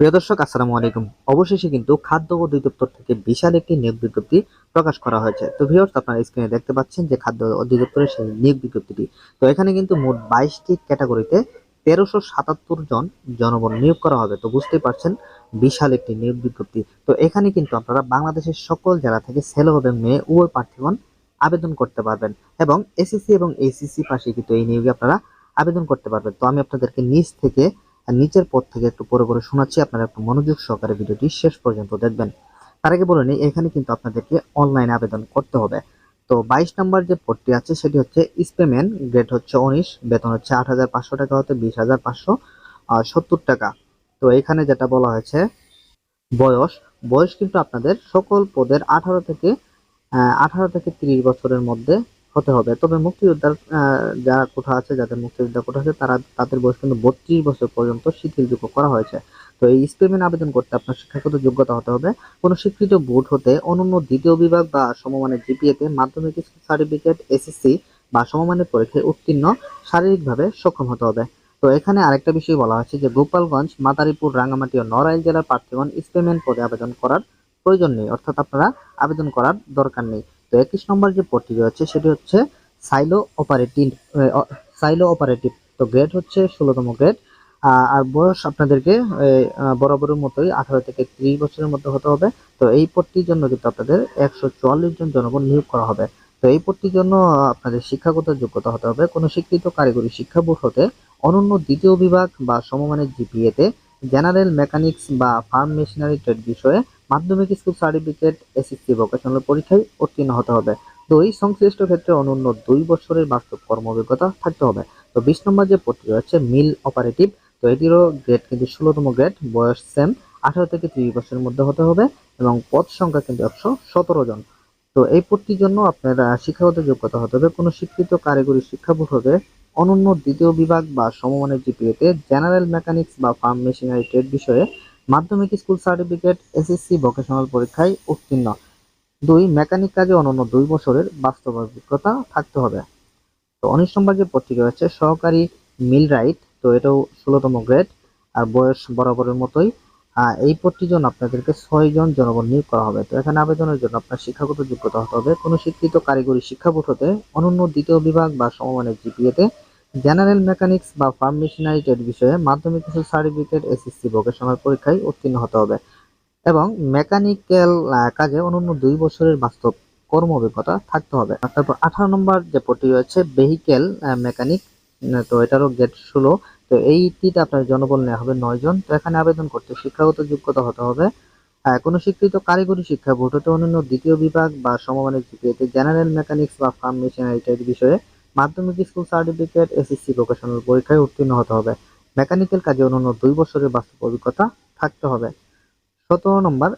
প্রিয় দর্শক, আসসালামু আলাইকুম। অবশেষে কিন্তু খাদ্য অধিদপ্তর থেকে বিশাল একটি নিয়োগ বিজ্ঞপ্তি প্রকাশ করা হয়েছে। তো ভিউয়ার্স আপনারা স্ক্রিনে দেখতে পাচ্ছেন যে খাদ্য অধিদপ্তরের সেই নিয়োগ বিজ্ঞপ্তিটি। তো এখানে কিন্তু মোট বাইশটি ক্যাটাগরিতে তেরোশো সাতাত্তর জন জনবল নিয়োগ করা হবে। তো বুঝতেই পারছেন, বিশাল একটি নিয়োগ বিজ্ঞপ্তি। তো এখানে কিন্তু আপনারা বাংলাদেশের সকল জেলা থেকে ছেলে এবং মেয়ে, উভয় প্রার্থীগণ আবেদন করতে পারবেন এবং এসএসসি এবং এইচএসসি পাশে কিন্তু এই নিয়োগে আপনারা আবেদন করতে পারবেন। তো আমি আপনাদেরকে নিচ থেকে আর নিচের পদ থেকে একটু পরে পরে শোনাচ্ছি, আপনারা একটু মনোযোগ সহকারে ভিডিওটি শেষ পর্যন্ত দেখবেন। তার আগে বলে নিই, এখানে কিন্তু আপনাদেরকে অনলাইন আবেদন করতে হবে। তো বাইশ নম্বর যে পদটি আছে, সেটি হচ্ছে স্পেমেন গ্রেড হচ্ছে উনিশ, বেতন হচ্ছে আট হাজার পাঁচশো টাকা হতে বিশ হাজার পাঁচশো সত্তর টাকা। তো এখানে যেটা বলা হয়েছে, বয়স। বয়স কিন্তু আপনাদের সকল পদের আঠারো থেকে আঠারো থেকে তিরিশ বছরের মধ্যে হতে হবে। তবে মুক্তিযোদ্ধার যারা কোঠা আছে, যাদের মুক্তিযোদ্ধা কোঠা আছে, তারা, তাদের বয়স কিন্তু বত্রিশ বছর পর্যন্ত শিথিলযোগ্য করা হয়েছে। তো এই স্পেমেন্ট আবেদন করতে আপনার শিক্ষাগত যোগ্যতা হতে হবে। কোনো স্বীকৃত বোর্ড হতে অনন্য দ্বিতীয় বিভাগ বা সমমানের জিপিএতে মাধ্যমিক সার্টিফিকেট এসএসসি বা সমমানের পরীক্ষায় উত্তীর্ণ শারীরিকভাবে সক্ষম হতে হবে। তো এখানে আরেকটা বিষয় বলা হয়েছে যে গোপালগঞ্জ, মাদারীপুর, রাঙ্গামাটি ও নড়াইল জেলার প্রার্থীগণ স্পেমেন্ট পদে আবেদন করার প্রয়োজন নেই। অর্থাৎ আপনারা আবেদন করার দরকার নেই। তো একুশ নম্বর যে পদটি রয়েছে, সেটি হচ্ছে সাইলো অপারেটিভ সাইলো অপারেটিভ তো গ্রেড হচ্ছে ষোলোতম গ্রেড আর বয়স আপনাদেরকে বরাবরের মতোই আঠারো থেকে ত্রিশ বছরের মধ্যে হতে হবে। তো এই পদটির জন্য কিন্তু আপনাদের একশো চুয়াল্লিশ জন জনগণ নিয়োগ করা হবে। তো এই পদটির জন্য আপনাদের শিক্ষাগত যোগ্যতা হতে হবে। কোনো স্বীকৃত কারিগরি শিক্ষা বোর্ড হতে অনন্য দ্বিতীয় বিভাগ বা সমমানের জিপিএতে জেনারেল মেকানিক্স বা ফার্ম মেশিনারি ট্রেড বিষয়ে মাধ্যমিক স্কুল সার্টিফিকেট, এসএসসি ভোকেশনাল পরীক্ষায় উত্তীর্ণ হতে হবে। তো এই সংশ্লিষ্ট ক্ষেত্রে অনন্য দুই বছরের বাস্তব কর্ম অভিজ্ঞতা থাকতে হবে। তো বিশ নম্বর যে পদটি রয়েছে মিল অপারেটিভ তো এটিরও গ্রেড কিন্তু ষোলোতম গ্রেড বয়স সেম আঠারো থেকে ত্রিশ বছরের মধ্যে হতে হবে এবং পদ সংখ্যা কিন্তু একশো সতেরো জন। তো এই পদটির জন্য আপনার শিক্ষাগত যোগ্যতা হতে হবে। কোনো স্বীকৃত কারিগরি শিক্ষা বোর্ড অনন্য দ্বিতীয় বিভাগ বা সমমানের জিপিএতে জেনারেল মেকানিক্স বা ফার্ম মেশিনারি ট্রেড বিষয়ে মাধ্যমিক স্কুল সার্টিফিকেট এসএসসি ভোকেশনাল পরীক্ষায় উত্তীর্ণ। দুই মেকানিক কাজে অনন্য দুই বছরের বাস্তব অভিজ্ঞতা থাকতে হবে। তো উনিশ নম্বর পদটি রয়েছে, সহকারী মিল রাইট তো এটাও ষোলোতম গ্রেড আর বয়স বরাবরের মতোই। এই পদটির জন্য আপনাদেরকে ছয় জন জনগণ নিয়োগ করা হবে। তো এখানে আবেদনের জন্য আপনার শিক্ষাগত যোগ্যতা হতে হবে। কোনো স্বীকৃত কারিগরি শিক্ষা বোর্ড হতে অনন্য দ্বিতীয় বিভাগ বা সমমানের জিপিএতে জেনারেল মেকানিক্স বা ফার্ম মেশিনারি ট্রেড বিষয়ে মাধ্যমিক সার্টিফিকেট এসএসসি ভোকেশনাল পরীক্ষায় উত্তীর্ণ হতে হবে এবং মেকানিক্যাল কাজে অনন্য দুই বছরের বাস্তব কর্ম অভিজ্ঞতা থাকতে হবে। তারপর আঠারো নম্বর যে পটি রয়েছে ভেহিকেল মেকানিক তো এটারও গেট ষোলো। তো এইটিতে আপনার জনবল নেওয়া হবে নয় জন। তো এখানে আবেদন করতে শিক্ষাগত যোগ্যতা হতে হবে। কোনো স্বীকৃত কারিগরি শিক্ষা বোর্ড হতে অন্যান্য দ্বিতীয় বিভাগ বা সমমানের জিপিএতে জেনারেল মেকানিক্স বা ফার্ম মেশিনারি বিষয়ে মাধ্যমিক স্কুল সার্টিফিকেট, এসএসসি ভোকেশনাল পরীক্ষায় উত্তীর্ণ হতে হবে। মেকানিক্যাল কাজে অন্যান্য দুই বছরের বাস্তব অভিজ্ঞতা থাকতে হবে। সতেরো নম্বর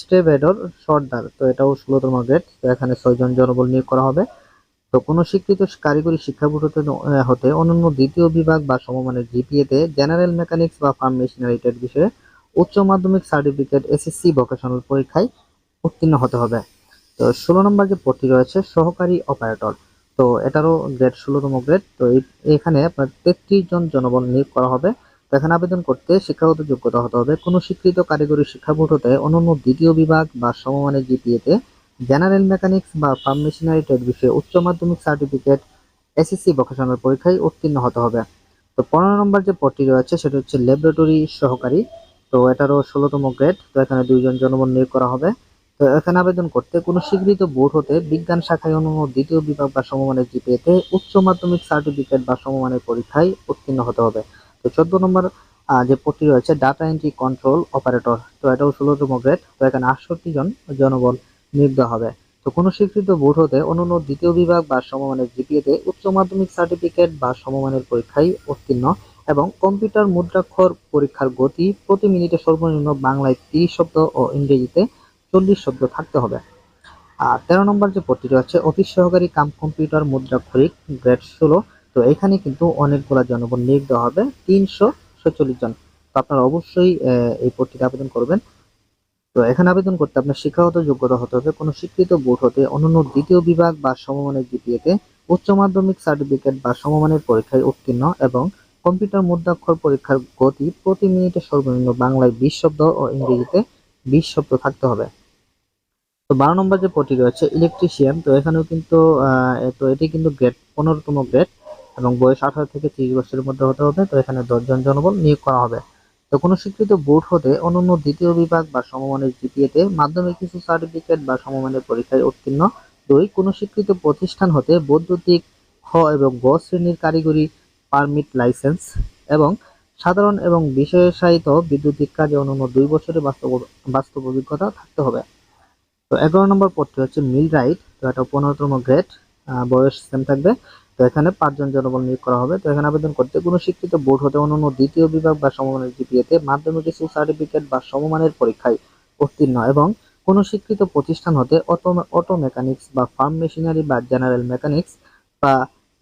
স্টেভেডর সর্দার। তো এটাও ষোলোতম গ্রেড তো এখানে ছয়জন জনবল নিয়োগ করা হবে। তো কোনো শিক্ষিত কারিগরি শিক্ষা বোর্ড হতে অনন্য দ্বিতীয় বিভাগ বা সমমানের জিপিএতে জেনারেল মেকানিক্স বা ফার্ম মেশিনারি ট্রেড বিষয়ে উচ্চ মাধ্যমিক সার্টিফিকেট এসএসসি ভোকেশনাল পরীক্ষায় উত্তীর্ণ হতে হবে। তো ষোলো নম্বর যে পদটি রয়েছে, সহকারী অপারেটর তো এটারও গ্রেড ষোলোতম গ্রেড তো এখানে আপনার তেত্রিশ জন জনবল নিয়োগ করা হবে। তো এখানে আবেদন করতে শিক্ষাগত যোগ্যতা হতে হবে। কোনো স্বীকৃত কারিগরি শিক্ষা বোর্ড হতে অনন্য দ্বিতীয় বিভাগ বা সমমানের জিপিএতে জেনারেল মেকানিক্স বা ফার্ম মেশিনারি ট্রেড বিষয়ে উচ্চ মাধ্যমিক সার্টিফিকেট এসএসসি ভোকেশনাল পরীক্ষায় উত্তীর্ণ হতে হবে। তো পনেরো নম্বর যে পদটি রয়েছে, সেটা হচ্ছে ল্যাবরেটরি সহকারী। তো এটারও ষোলোতম গ্রেড তো এখানে দুইজন জনবল নিয়োগ করা হবে। তো এখানে আবেদন করতে কোনো স্বীকৃত বোর্ড হতে বিজ্ঞান শাখায় অনন্য দ্বিতীয় বিভাগ বা সমমানের জিপিএতে উচ্চ মাধ্যমিক সার্টিফিকেট বা সমমানের পরীক্ষায় উত্তীর্ণ হতে হবে। তো চোদ্দ নম্বর যে পদটি রয়েছে ডাটা এন্ট্রি কন্ট্রোল অপারেটর তো এটাও ষোলোতম গ্রেড তো এখানে আটষট্টি জন জনবল নিয়োগ হবে। তো কোনো স্বীকৃত বোর্ড হতে অনন্য দ্বিতীয় বিভাগ বা সমমানের জিপিএতে উচ্চ মাধ্যমিক সার্টিফিকেট বা সমমানের পরীক্ষায় উত্তীর্ণ এবং কম্পিউটার মুদ্রাক্ষর পরীক্ষার গতি প্রতি মিনিটে সর্বনিম্ন বাংলায় তিরিশ শব্দ ও ইংরেজিতে চল্লিশ শব্দ থাকতে হবে। আর তেরো নম্বর যে পদটি রয়েছে, অফিস সহকারী কাম কম্পিউটার মুদ্রাক্ষরিক গ্রেড ষোলো। তো এখানে কিন্তু অনেকগুলা জনবল নিয়োগ দেওয়া হবে, তিনশো ছেচল্লিশ জন। তো আপনারা অবশ্যই এই পদটিতে আবেদন করবেন। তো এখানে আবেদন করতে আপনার শিক্ষাগত যোগ্যতা হতে হবে, কোনো স্বীকৃত বোর্ড হতে অনন্য দ্বিতীয় বিভাগ বা সমমানের জিপিএতে উচ্চ মাধ্যমিক সার্টিফিকেট বা সমমানের পরীক্ষায় উত্তীর্ণ এবং কম্পিউটার মুদ্রাক্ষর পরীক্ষার গতি প্রতি মিনিটে সর্বনিম্ন বাংলায় বিশ শব্দ ও ইংরেজিতে বিশ শব্দ থাকতে হবে। তো বারো নম্বর যে পদটি রয়েছে ইলেকট্রিশিয়ান তো এখানেও কিন্তু তো এটি কিন্তু গ্রেড পনেরোতম গ্রেড এবং বয়স আঠারো থেকে তিরিশ বছরের মধ্যে হতে হবে, তো এখানে দশজন জনবল নিয়োগ করা হবে। তো কোনো স্বীকৃত বোর্ড হতে অনন্য দ্বিতীয় বিভাগ বা সমমানের জিপিএতে মাধ্যমিক কিছু সার্টিফিকেট বা সমমানের পরীক্ষায় উত্তীর্ণ দুই কোনো স্বীকৃত প্রতিষ্ঠান হতে বৈদ্যুতিক খ এবং গ শ্রেণির কারিগরি পারমিট লাইসেন্স এবং সাধারণ এবং বিশেষায়িত বিদ্যুতিক কাজে অনন্য দুই বছরের বাস্তব বাস্তব অভিজ্ঞতা থাকতে হবে। তো এগারো নম্বর পদটি হচ্ছে মিল রাইট, তো এটা পনেরোতম গ্রেড বয়স সেম থাকবে। তো এখানে পাঁচজন জনবল নিয়োগ করা হবে। তো এখানে আবেদন করতে কোনো শিক্ষিত বোর্ড হতে অন্য দ্বিতীয় বিভাগ বা সমমানের জিপিএতে মাধ্যমিক কিছু সার্টিফিকেট বা সমমানের পরীক্ষায় উত্তীর্ণ। এবং কোনো স্বীকৃত প্রতিষ্ঠান হতে অটো অটো মেকানিক্স বা ফার্ম মেশিনারি বা জেনারেল মেকানিক্স বা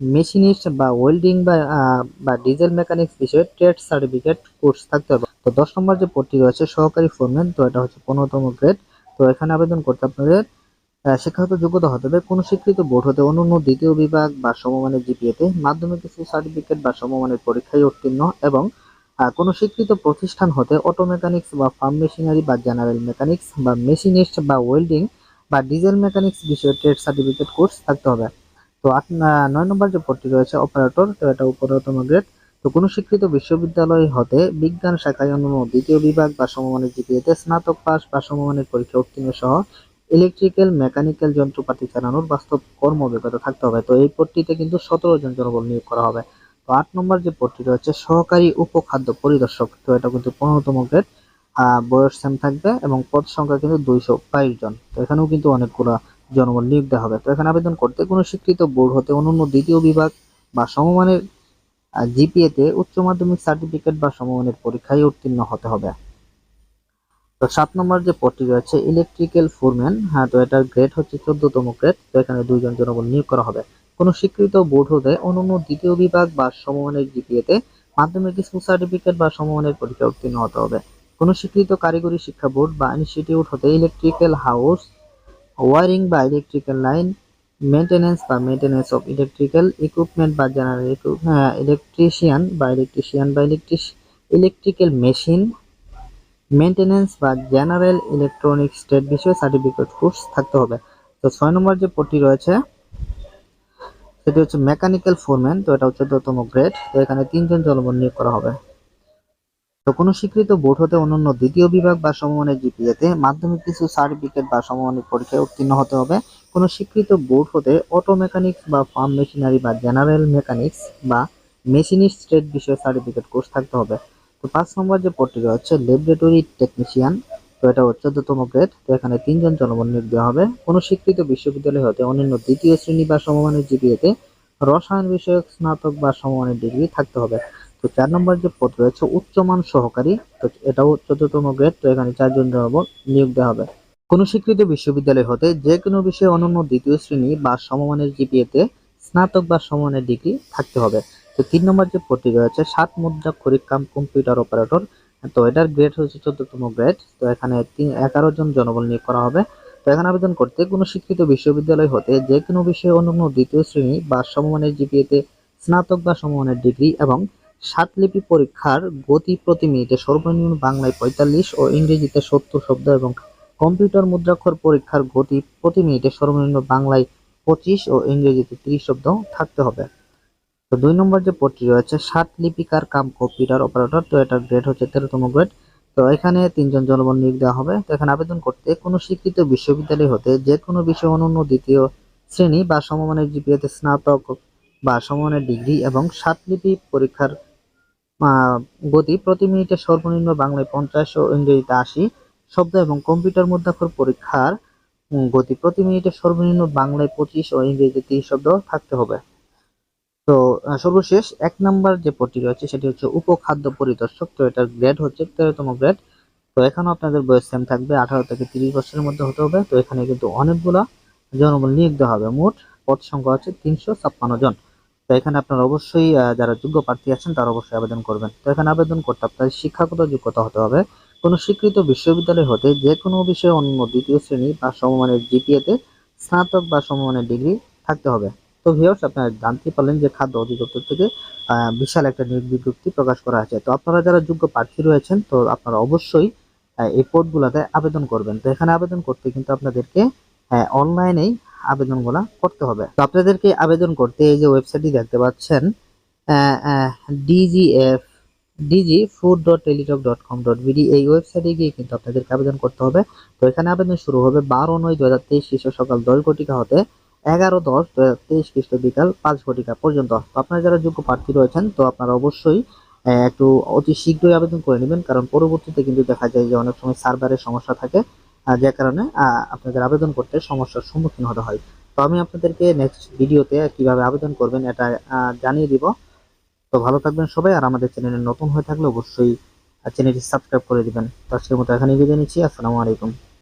মেশিনিস্ট বা ওয়েল্ডিং বা বা ডিজেল মেকানিক্স বিষয়ে ট্রেড সার্টিফিকেট কোর্স থাকতে হবে। তো দশ নম্বর যে পদটি রয়েছে সহকারী ফোরম্যান তো এটা হচ্ছে পনেরোতম গ্রেড। তো এখানে আবেদন করতে আপনাদের শিক্ষাগত যোগ্যতা হতে হবে কোনো স্বীকৃত বোর্ড হতে অন্য দ্বিতীয় বিভাগ বা সমমানের জিপিএতে মাধ্যমিক সার্টিফিকেট বা সমমানের পরীক্ষায় উত্তীর্ণ এবং কোনো স্বীকৃত প্রতিষ্ঠান হতে অটো মেকানিক্স বা ফার্ম মেশিনারি বা জেনারেল মেকানিক্স বা মেশিনিস্ট বা ওয়েল্ডিং বা ডিজেল মেকানিক্স বিষয়ে ট্রেড সার্টিফিকেট কোর্স থাকতে হবে। তো আট না- নয় নম্বর যে পদটি রয়েছে অপারেটর তো এটা উপরতম গ্রেড কোনো স্বীকৃত বিশ্ববিদ্যালয় হতে বিজ্ঞান শাখায় অন্যান্য দ্বিতীয় বিভাগ বা সমমানের জিপিএতে স্নাতক পাস বা সমমানের পরীক্ষা উত্তীর্ণ সহ ইলেকট্রিক্যাল মেকানিক্যাল যন্ত্রপাতি চালানোর বাস্তব কর্ম অভিজ্ঞতা থাকতে হবে। তো এই পদটিতে কিন্তু সতেরো জন জনবল নিয়োগ করা হবে। তো আট নম্বর যে পদটি রয়েছে, সহকারী উপখাদ্য পরিদর্শক। তো এটা কিন্তু পনেরোতম গ্রেড। বয়স সেম থাকবে এবং পদ সংখ্যা কিন্তু দুইশো বাইশ জন। তো এখানেও কিন্তু অনেকগুলো জনবল নিয়োগ দেওয়া হবে। তো এখানে আবেদন করতে কোনো স্বীকৃত বোর্ড হতে অনন্য দ্বিতীয় বিভাগ বা সমমানের জিপিএতে উচ্চ মাধ্যমিক সার্টিফিকেট বা সমমানের পরীক্ষায় উত্তীর্ণ হতে হবে। তো সাত নম্বর যে পদটি রয়েছে ইলেকট্রিক্যাল ফোরম্যান হ্যাঁ তো এটার গ্রেড হচ্ছে চোদ্দতম গ্রেড তো এখানে দুইজন জনবল নিয়োগ করা হবে। কোনো স্বীকৃত বোর্ড হতে অনন্য দ্বিতীয় বিভাগ বা সমমানের জিপিএতে মাধ্যমিক স্কুল সার্টিফিকেট বা সমমানের পরীক্ষা উত্তীর্ণ হতে হবে। কোনো স্বীকৃত কারিগরি শিক্ষা বোর্ড বা ইনস্টিটিউট হতে ইলেকট্রিক্যাল হাউস ওয়ারিং বা ইলেকট্রিক্যাল লাইন মেনটেনেন্স বা মেনটেনেন্স অফ ইলেকট্রিক্যাল ইকুইপমেন্ট বা জেনারেল ইলেকট্রিশিয়ান বা ইলেকট্রিশিয়ান বা ইলেকট্রিক ইলেকট্রিক্যাল মেশিন মেনটেনেন্স বা জেনারেল ইলেকট্রনিক স্টেট বিষয়ে সার্টিফিকেট কোর্স থাকতে হবে। তো ছয় নম্বর যে পদটি রয়েছে, সেটি হচ্ছে মেকানিক্যাল ফোরম্যান তো এটা হচ্ছে চোদ্দতম গ্রেড তো এখানে তিনজন জনবল নিয়োগ করা হবে। তো কোনো স্বীকৃত বোর্ড হতে অন্যান্য দ্বিতীয় বিভাগ বা সমমানের জিপিএতে মাধ্যমিক কিছু সার্টিফিকেট বা সমমানের পরীক্ষায় উত্তীর্ণ হতে হবে। কোনো স্বীকৃত বোর্ড হতে অটো মেকানিক্স বা ফার্ম মেশিনারি বা জেনারেল মেকানিক্স বা মেশিনিস্ট ট্রেড বিষয়ে সার্টিফিকেট কোর্স থাকতে হবে। তো পাঁচ নম্বর যে পদটি রয়েছে ল্যাবরেটরি টেকনিশিয়ান তো এটা চোদ্দতম গ্রেড তো এখানে তিনজন জনবল নিয়োগ দেওয়া হবে। কোনো স্বীকৃত বিশ্ববিদ্যালয় হতে অন্যান্য দ্বিতীয় শ্রেণি বা সমমানের জিপিএতে রসায়ন বিষয়ক, স্নাতক বা সমমানের ডিগ্রি থাকতে হবে। তো চার নম্বর যে পদ রয়েছে, উচ্চমান সহকারী, তো এটাও চোদ্দতম গ্রেড তো এখানে চারজন জনবল নিয়োগ দেওয়া হবে। কোনো স্বীকৃত বিশ্ববিদ্যালয় হতে যে কোনো বিষয়ে অনন্য দ্বিতীয় শ্রেণি বা সমমানের জিপিএতে স্নাতক বা সমমানের ডিগ্রি থাকতে হবে। তো তিন নম্বর যে পদটি রয়েছে, সাত মুদ্রা খরিকাম কম্পিউটার অপারেটর। তো এটার গ্রেড হচ্ছে চোদ্দতম গ্রেড তো এখানে এগারো জন জনবল নিয়োগ করা হবে। তো এখানে আবেদন করতে কোনো শিক্ষিত বিশ্ববিদ্যালয় হতে যে কোনো বিষয়ে অনন্য দ্বিতীয় শ্রেণি বা সমমানের জিপিএতে স্নাতক বা সমমানের ডিগ্রি এবং সাতলিপি পরীক্ষার গতি প্রতি মিনিটে সর্বনিম্ন বাংলায় পঁয়তাল্লিশ ও ইংরেজিতে সত্তর শব্দ এবং কম্পিউটার মুদ্রাক্ষর পরীক্ষার গতি প্রতি মিনিটে সর্বনিম্ন বাংলায় পঁচিশ ও ইংরেজিতে তিরিশ শব্দ থাকতে হবে। তো দুই নম্বর যে পদটি রয়েছে সাত লিপিকার কাম কম্পিউটার অপারেটর তো এটার গ্রেড হচ্ছে তেরোতম গ্রেড তো এখানে তিনজন জনবল নিয়োগ দেওয়া হবে। তো এখানে আবেদন করতে কোনো স্বীকৃত বিশ্ববিদ্যালয় হতে যে কোনো বিষয়ে অনন্য দ্বিতীয় শ্রেণি বা সমমানের জিপিএতে স্নাতক বা সমমানের ডিগ্রি এবং সাতলিপি পরীক্ষার আহ, গতি প্রতি মিনিটে সর্বনিম্ন বাংলায় পঞ্চাশ ও ইংরেজিতে আশি শব্দ এবং কম্পিউটার মুদ্রাক্ষর পরীক্ষার গতি প্রতি মিনিটে সর্বনিম্ন বাংলায় পঁচিশ ও ইংরেজিতে তিরিশ শব্দ থাকতে হবে। তো সর্বশেষ এক নাম্বার যে পদটি রয়েছে সেটি হচ্ছে উপখাদ্য পরিদর্শক। তো এটার গ্রেড হচ্ছে তেরোতম গ্রেড তো এখানেও আপনাদের বয়স সেম থাকবে, আঠারো থেকে তিরিশ বছরের মধ্যে হতে হবে। তো এখানে কিন্তু অনেকগুলা জনবল নিয়োগ দেওয়া হবে। মোট পদ সংখ্যা হচ্ছে তিনশো ছাপ্পান্ন জন। তো এখানে আপনারা অবশ্যই যারা যোগ্য প্রার্থী আছেন তারা অবশ্যই আবেদন করবেন। তো এখানে আবেদন করতে আপনার শিক্ষাগত যোগ্যতা হতে হবে। কোনো স্বীকৃত বিশ্ববিদ্যালয় হতে যে কোনো বিষয়ে অন্য দ্বিতীয় শ্রেণি বা সমমানের জিপিএতে স্নাতক বা সমমানের ডিগ্রি থাকতে হবে। তো ভিউয়ার্স আপনারা জানতে পারলেন যে খাদ্য অধিদপ্তর থেকে বিশাল একটা নিয়োগ বিজ্ঞপ্তি প্রকাশ করা আছে তো আপনারা যারা যোগ্য প্রার্থী রয়েছেন, তো আপনারা অবশ্যই এই পদগুলোতে আবেদন করবেন। তো এখানে আবেদন করতে কিন্তু আপনাদেরকে অনলাইনেই আবেদনগুলো করতে হবে। তো আপনাদেরকে আবেদন করতে এই যে ওয়েবসাইটটি দেখতে পাচ্ছেন DGF DG food dot Teletalk dot com dot BD এই ওয়েবসাইটে গিয়ে কিন্তু আপনাদেরকে আবেদন করতে হবে। তো এখানে আবেদন শুরু হবে বারো নয় দু হাজার তেইশ খ্রিস্ট সকাল দশ ঘটিকা হতে এগারো দশ দু হাজার তেইশ খ্রিস্ট বিকাল পাঁচ ঘটিকা পর্যন্ত। আপনারা যারা যোগ্য প্রার্থী রয়েছেন, তো আপনারা অবশ্যই একটু অতি শীঘ্রই আবেদন করে নেবেন, কারণ পরবর্তীতে কিন্তু দেখা যায় যে অনেক সময় সার্ভারের সমস্যা থাকে যে কারণে আপনাদের আবেদন করতে সমস্যার সম্মুখীন হতে হয়। তো আমি আপনাদেরকে নেক্সট ভিডিওতে কীভাবে আবেদন করবেন, এটা জানিয়ে দিব। তো ভালো থাকবেন সবাই, আর আমাদের চ্যানেলে নতুন হয়ে থাকলে অবশ্যই চ্যানেলটি সাবস্ক্রাইব করে দিবেন। তো আজকের মতো এখানেই বিদায় নিচ্ছি, আসসালামু আলাইকুম।